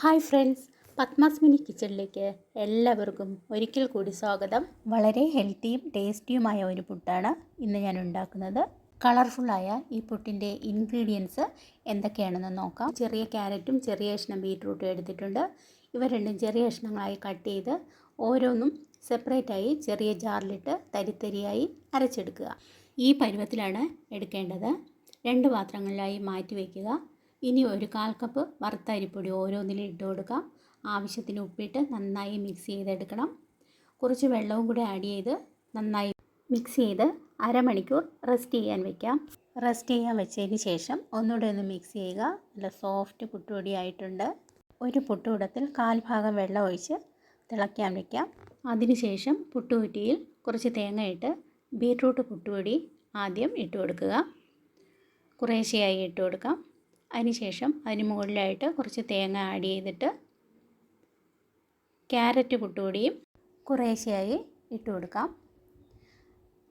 Hi friends Padmas mini കിച്ചണിലേക്ക് എല്ലാവർക്കും ഒരിക്കൽ കൂടി സ്വാഗതം. വളരെ ഹെൽത്തിയും ടേസ്റ്റിയുമായ ഒരു പുട്ടാണ് ഇന്ന് ഞാൻ ഉണ്ടാക്കുന്നത്. കളർഫുള്ളായ ഈ പുട്ടിന്റെ ഇൻഗ്രീഡിയൻസ് എന്തൊക്കെയാണെന്ന് നോക്കാം. ചെറിയ ക്യാരറ്റും ചെറിയ കഷ്ണം ബീറ്റ്റൂട്ടും എടുത്തിട്ടുണ്ട്. ഇവ രണ്ടും ചെറിയ കഷ്ണങ്ങളായി കട്ട് ചെയ്ത് ഓരോന്നും സെപ്പറേറ്റായി ചെറിയ ജാറിലിട്ട് തരിത്തരിയായി അരച്ചെടുക്കുക. ഈ പരുവത്തിലാണ് എടുക്കേണ്ടത്. രണ്ട് പാത്രങ്ങളിലായി മാറ്റി വയ്ക്കുക. ഇനി ഒരു കാൽ കപ്പ് വറുത്ത അരിപ്പൊടി ഓരോന്നിലും ഇട്ട് കൊടുക്കാം. ആവശ്യത്തിന് ഉപ്പിട്ട് നന്നായി മിക്സ് ചെയ്തെടുക്കണം. കുറച്ച് വെള്ളവും കൂടി ആഡ് ചെയ്ത് നന്നായി മിക്സ് ചെയ്ത് അരമണിക്കൂർ റെസ്റ്റ് ചെയ്യാൻ വെക്കാം. റെസ്റ്റ് ചെയ്യാൻ വെച്ചതിന് ശേഷം ഒന്നുകൂടെ ഒന്ന് മിക്സ് ചെയ്യുക. നല്ല സോഫ്റ്റ് പുട്ടുപൊടിയായിട്ടുണ്ട് ഒരു പുട്ടുകൂടത്തിൽ കാൽ ഭാഗം വെള്ളം ഒഴിച്ച് തിളയ്ക്കാൻ വെക്കാം. അതിനുശേഷം പുട്ടുകുറ്റിയിൽ കുറച്ച് തേങ്ങ ഇട്ട് ബീട്രൂട്ട് പുട്ടുപൊടി ആദ്യം ഇട്ട് കൊടുക്കുക. കുറേശ്ശെയായി ഇട്ട് കൊടുക്കാം. അതിനുശേഷം അതിന് മുകളിലായിട്ട് കുറച്ച് തേങ്ങ ആഡ് ചെയ്തിട്ട് ക്യാരറ്റ് പുട്ടുപൊടിയും കുറേശ്ശെയായി ഇട്ട് കൊടുക്കാം.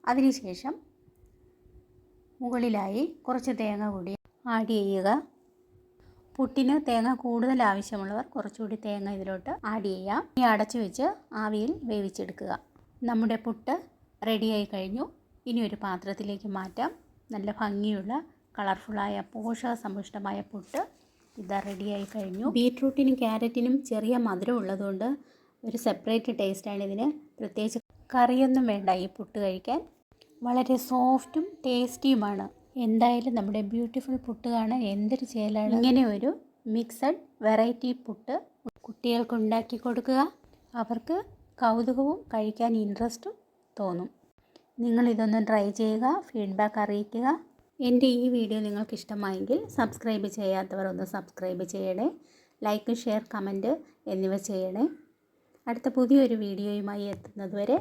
അതിനുശേഷം മുകളിലായി കുറച്ച് തേങ്ങ കൂടി ആഡ് ചെയ്യുക. പുട്ടിന് തേങ്ങ കൂടുതൽ ആവശ്യമുള്ളവർ കുറച്ചുകൂടി തേങ്ങ ഇതിലോട്ട് ആഡ് ചെയ്യാം. ഇനി അടച്ചു വെച്ച് ആവിയിൽ വേവിച്ചെടുക്കുക. നമ്മുടെ പുട്ട് റെഡിയായി കഴിഞ്ഞു. ഇനി ഒരു പാത്രത്തിലേക്ക് മാറ്റാം. നല്ല ഭംഗിയുള്ള കളർഫുള്ളായ പോഷകസമ്പുഷ്ടമായ പുട്ട് ഇതാ റെഡിയായി കഴിഞ്ഞു. ബീട്രൂട്ടിനും ക്യാരറ്റിനും ചെറിയ മധുരം ഉള്ളതുകൊണ്ട് ഒരു സെപ്പറേറ്റ് ടേസ്റ്റാണ് ഇതിന്. പ്രത്യേകിച്ച് കറിയൊന്നും വേണ്ട ഈ പുട്ട് കഴിക്കാൻ. വളരെ സോഫ്റ്റും ടേസ്റ്റിയുമാണ് എന്തായാലും നമ്മുടെ ബ്യൂട്ടിഫുൾ പുട്ട് കാണാൻ എന്തൊരു ചേലാണ്. ഇങ്ങനെ ഒരു മിക്സഡ് വെറൈറ്റി പുട്ട് കുട്ടികൾക്ക് ഉണ്ടാക്കി കൊടുക്കുക. അവർക്ക് കൗതുകവും കഴിക്കാൻ ഇൻട്രസ്റ്റും തോന്നും. നിങ്ങളിതൊന്ന് ട്രൈ ചെയ്യുക ഫീഡ്ബാക്ക് അറിയിക്കുക. എന്റെ ഈ വീഡിയോ നിങ്ങൾക്ക് ഇഷ്ടമായെങ്കിൽ സബ്സ്ക്രൈബ് ചെയ്യാത്തവർ ഒന്ന് സബ്സ്ക്രൈബ് ചെയ്യണേ. ലൈക്ക് ഷെയർ കമന്റ് എന്നിവ ചെയ്യണേ. അടുത്ത പുതിയൊരു വീഡിയോയുമായി എത്തുന്നതുവരെ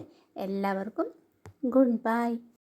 എല്ലാവർക്കും ഗുഡ് ബൈ.